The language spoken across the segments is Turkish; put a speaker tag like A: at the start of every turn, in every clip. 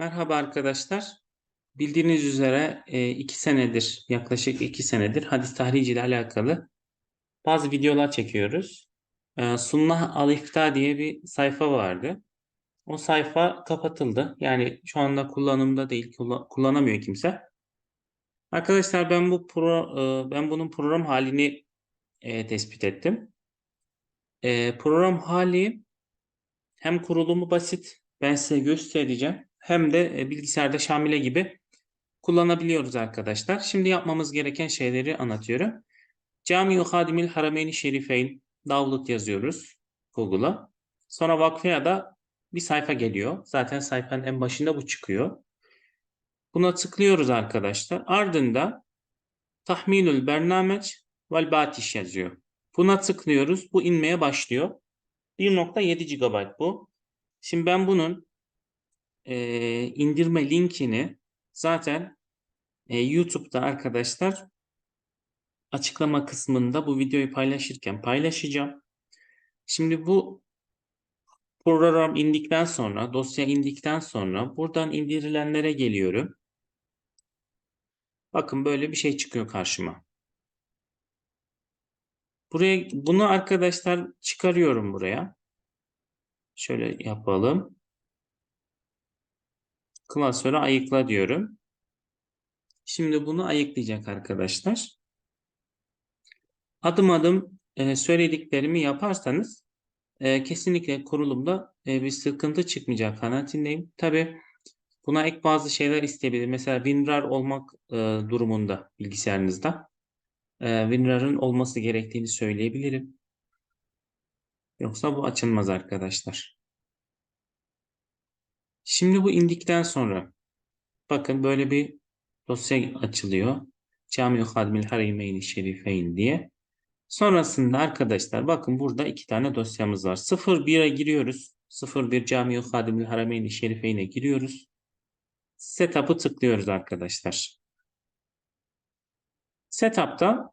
A: Merhaba arkadaşlar. Bildiğiniz üzere e, iki senedir, yaklaşık iki senedir hadis tahrici ile alakalı bazı videolar çekiyoruz. E, Sunnah Al-İfta diye bir sayfa vardı. O sayfa kapatıldı. Yani şu anda kullanımda değil, kullan- kullanamıyor kimse. Arkadaşlar ben bu pro, e, ben bunun program halini tespit ettim. Program hali hem kurulumu basit, ben size göstereceğim. Hem de e, bilgisayarda Şamile gibi kullanabiliyoruz arkadaşlar. Şimdi yapmamız gereken şeyleri anlatıyorum. Cami-i Hadimil Harameyn-i Şerifeyn download yazıyoruz Google'a. Sonra Vakfı'ya da bir sayfa geliyor. Zaten sayfanın en başında bu çıkıyor. Buna tıklıyoruz arkadaşlar. Ardından Tahminül Bernameç vel Batiş yazıyor. Buna tıklıyoruz. Bu inmeye başlıyor. 1.7 GB bu. Şimdi ben bunun e, indirme linkini zaten e, YouTube'da arkadaşlar açıklama kısmında bu videoyu paylaşırken paylaşacağım. Şimdi bu program indikten sonra, dosya indikten sonra buradan indirilenlere geliyorum. Bakın böyle bir şey çıkıyor karşıma. Buraya bunu arkadaşlar çıkarıyorum buraya. Şöyle yapalım. Klasörü ayıkla diyorum. Şimdi bunu ayıklayacak arkadaşlar. Adım adım e, söylediklerimi yaparsanız e, kesinlikle kurulumda e, bir sıkıntı çıkmayacak kanaatindeyim. Tabi buna ek bazı şeyler isteyebilir. Mesela WinRAR olmak durumunda bilgisayarınızda WinRAR'ın olması gerektiğini söyleyebilirim. Yoksa bu açılmaz arkadaşlar. Şimdi bu indikten sonra bakın böyle bir dosya açılıyor. Cami-i Hadmil Harimeyn-i Şerifeyn diye. Sonrasında arkadaşlar bakın burada iki tane dosyamız var. 01'e giriyoruz. 01 Cami-i Hadimül Harameyn-i Şerifeyn'e giriyoruz. Setup'ı tıklıyoruz arkadaşlar. Setup'ta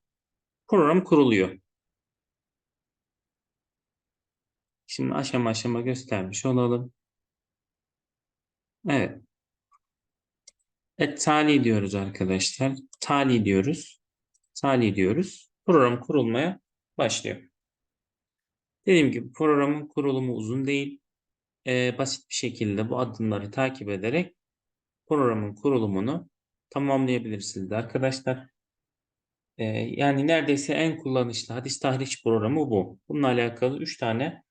A: program kuruluyor. Şimdi aşama aşama göstermiş olalım. Evet. Evet tali diyoruz arkadaşlar. Tali diyoruz. Tali diyoruz. Program kurulmaya başlıyor. Dediğim gibi programın kurulumu uzun değil. Ee, basit bir şekilde bu adımları takip ederek programın kurulumunu tamamlayabilirsiniz arkadaşlar. Ee, yani neredeyse en kullanışlı hadis tahriş programı bu. Bununla alakalı 3 tane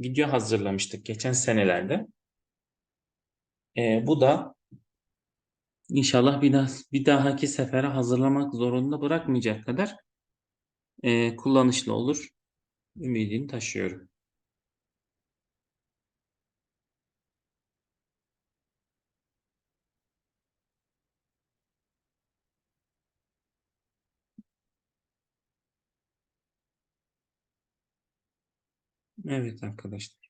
A: video hazırlamıştık geçen senelerde. Ee, bu da inşallah bir, daha, bir dahaki sefere hazırlamak zorunda bırakmayacak kadar e, kullanışlı olur. Ümidini taşıyorum. Evet arkadaşlar.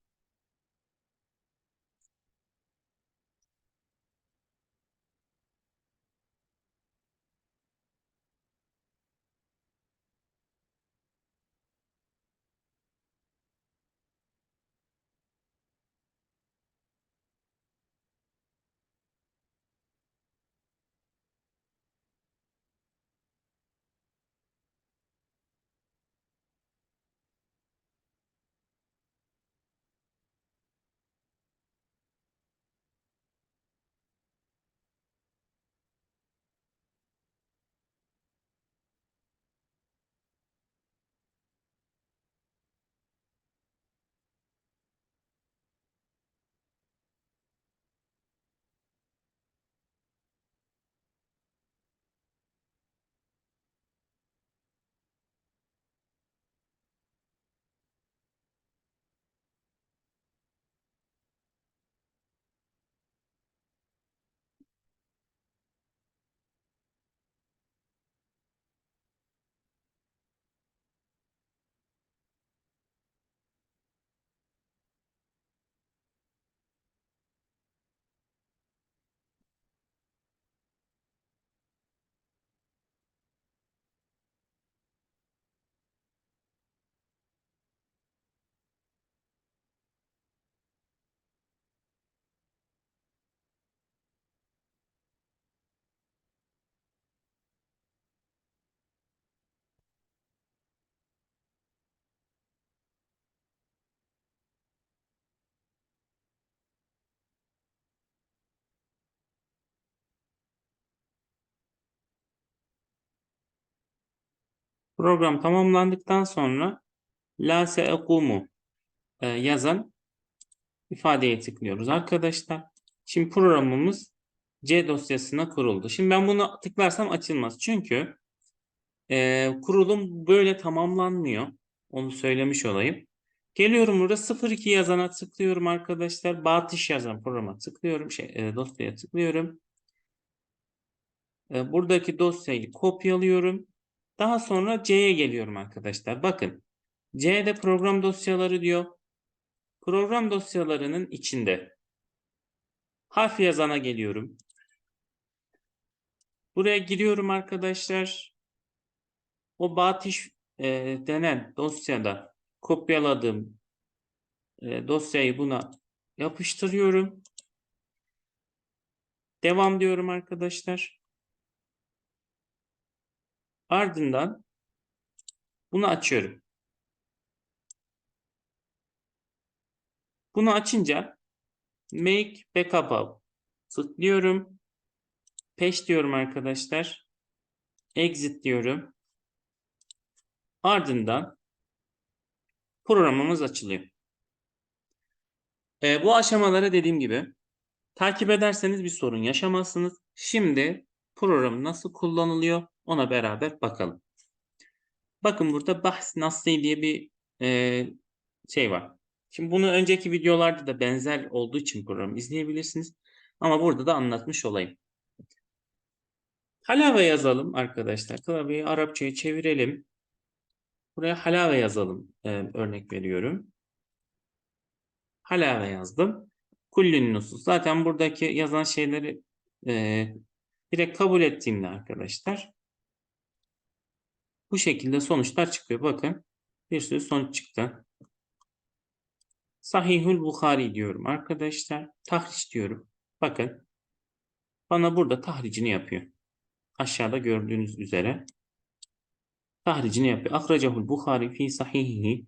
A: Program tamamlandıktan sonra la seekumu e, yazan ifadeye tıklıyoruz arkadaşlar. Şimdi programımız C dosyasına kuruldu. Şimdi ben bunu tıklarsam açılmaz. Çünkü e, kurulum böyle tamamlanmıyor. Onu söylemiş olayım. Geliyorum burada 02 yazana tıklıyorum arkadaşlar. Batış yazan programa tıklıyorum. Şey, e, dosyaya tıklıyorum. E, buradaki dosyayı kopyalıyorum. Daha sonra C'ye geliyorum arkadaşlar. Bakın. C'de program dosyaları diyor. Program dosyalarının içinde harf yazana geliyorum. Buraya giriyorum arkadaşlar. O Batiş e, denen dosyada kopyaladığım e, dosyayı buna yapıştırıyorum. Devam diyorum arkadaşlar. Ardından bunu açıyorum. Bunu açınca Make Backup'a tıklıyorum. Peş diyorum arkadaşlar. Exit diyorum. Ardından programımız açılıyor. E, bu aşamaları dediğim gibi takip ederseniz bir sorun yaşamazsınız. Şimdi program nasıl kullanılıyor ona beraber bakalım. Bakın burada bahs nasli diye bir e, şey var. Şimdi bunu önceki videolarda da benzer olduğu için programı izleyebilirsiniz. Ama burada da anlatmış olayım. Halava yazalım arkadaşlar. Klavyeyi Arapçaya çevirelim. Buraya halave yazalım. Ee, örnek veriyorum. Halave yazdım. Kullün nusus. Zaten buradaki yazan şeyleri e, direkt kabul ettiğimde arkadaşlar bu şekilde sonuçlar çıkıyor. Bakın bir sürü sonuç çıktı. Sahihül Bukhari diyorum arkadaşlar. Tahriş diyorum. Bakın bana burada tahricini yapıyor. Aşağıda gördüğünüz üzere tahricini yapıyor. Akracahul Bukhari fi sahihihi.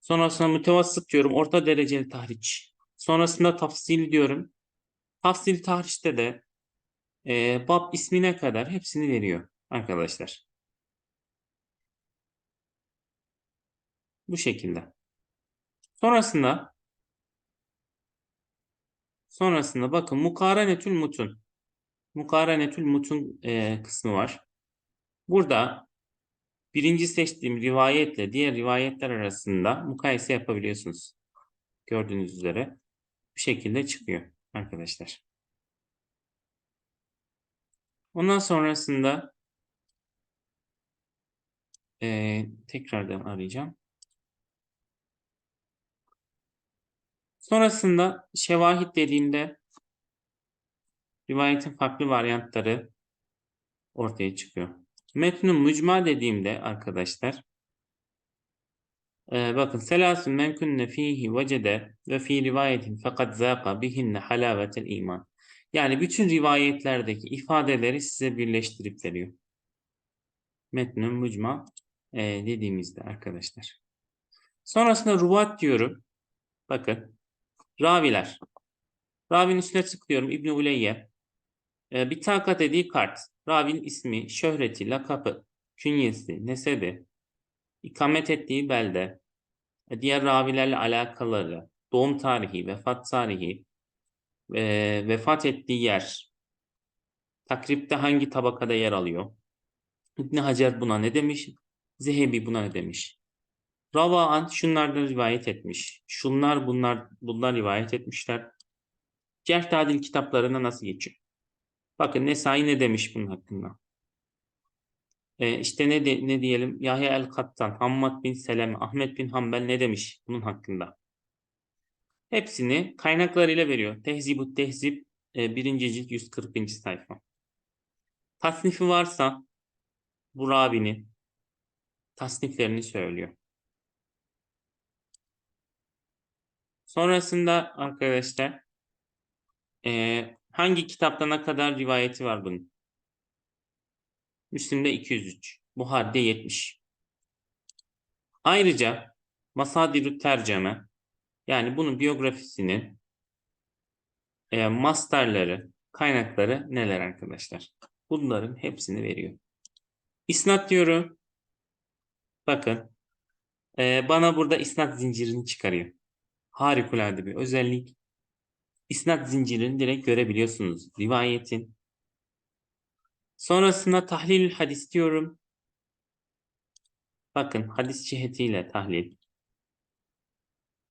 A: Sonrasında mütevassıt diyorum. Orta dereceli tahriç. Sonrasında tafsil diyorum. Tafsil tahriçte de e, bab ismine kadar hepsini veriyor arkadaşlar. Bu şekilde. Sonrasında sonrasında bakın mukarenetül mutun. Mukarenetül mutun e, kısmı var. Burada birinci seçtiğim rivayetle diğer rivayetler arasında mukayese yapabiliyorsunuz. Gördüğünüz üzere bu şekilde çıkıyor arkadaşlar. Ondan sonrasında e, tekrardan arayacağım. Sonrasında şevahit dediğimde rivayetin farklı varyantları ortaya çıkıyor. Metnun mucma dediğimde arkadaşlar e, bakın selasun men kunne fihi vecede ve fi rivayetin fakat zâka bihinne halavetel iman. Yani bütün rivayetlerdeki ifadeleri size birleştirip veriyor. Metnun mucma e, dediğimizde arkadaşlar. Sonrasında ruvat diyorum. Bakın Raviler. Ravinin üstüne tıklıyorum. İbni Uleyye. E, bir takat dediği kart. Ravinin ismi, şöhreti, lakapı, künyesi, nesebi, ikamet ettiği belde, e, diğer ravilerle alakaları, doğum tarihi, vefat tarihi, e, vefat ettiği yer, takripte hangi tabakada yer alıyor? İbni Hacer buna ne demiş? Zehebi buna ne demiş? Ravaan şunlardan rivayet etmiş. Şunlar bunlar bunlar rivayet etmişler. Cerh tadil kitaplarına nasıl geçiyor? Bakın Nesai ne demiş bunun hakkında? Ee, işte ne, de, ne diyelim Yahya el-Kattan, Hammad bin Seleme, Ahmet bin Hanbel ne demiş bunun hakkında? Hepsini kaynaklarıyla veriyor. Tehzibut Tehzib e, 1. cilt 140. sayfa. Tasnifi varsa bu Rabi'nin tasniflerini söylüyor. Sonrasında arkadaşlar e, hangi kitapta ne kadar rivayeti var bunun? Müslim'de 203. Buhari'de 70. Ayrıca Masadirü terceme yani bunun biyografisinin e, masterları, kaynakları neler arkadaşlar? Bunların hepsini veriyor. İsnat diyorum. Bakın. Ee, bana burada isnat zincirini çıkarıyor. Harikulade bir özellik. İsnat zincirini direkt görebiliyorsunuz. Rivayetin. Sonrasında tahlil hadis diyorum. Bakın hadis cihetiyle tahlil.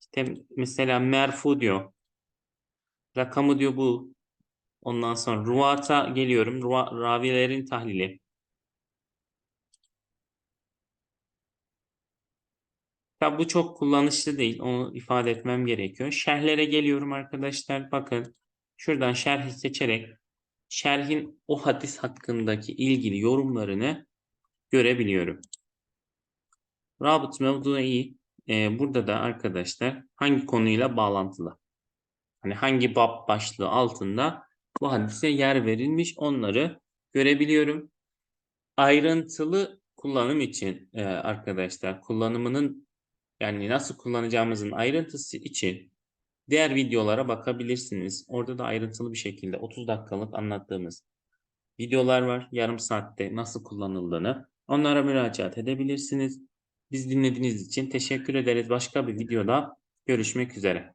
A: İşte mesela merfu diyor. Rakamı diyor bu. Ondan sonra ruvata geliyorum. Ruva, ravilerin tahlili. Ya bu çok kullanışlı değil. Onu ifade etmem gerekiyor. Şerhlere geliyorum arkadaşlar. Bakın şuradan şerhi seçerek şerhin o hadis hakkındaki ilgili yorumlarını görebiliyorum. Rabıt mevdu'i e, burada da arkadaşlar hangi konuyla bağlantılı? Hani hangi bab başlığı altında bu hadise yer verilmiş onları görebiliyorum. Ayrıntılı kullanım için e, arkadaşlar kullanımının yani nasıl kullanacağımızın ayrıntısı için diğer videolara bakabilirsiniz. Orada da ayrıntılı bir şekilde 30 dakikalık anlattığımız videolar var. Yarım saatte nasıl kullanıldığını onlara müracaat edebilirsiniz. Biz dinlediğiniz için teşekkür ederiz. Başka bir videoda görüşmek üzere.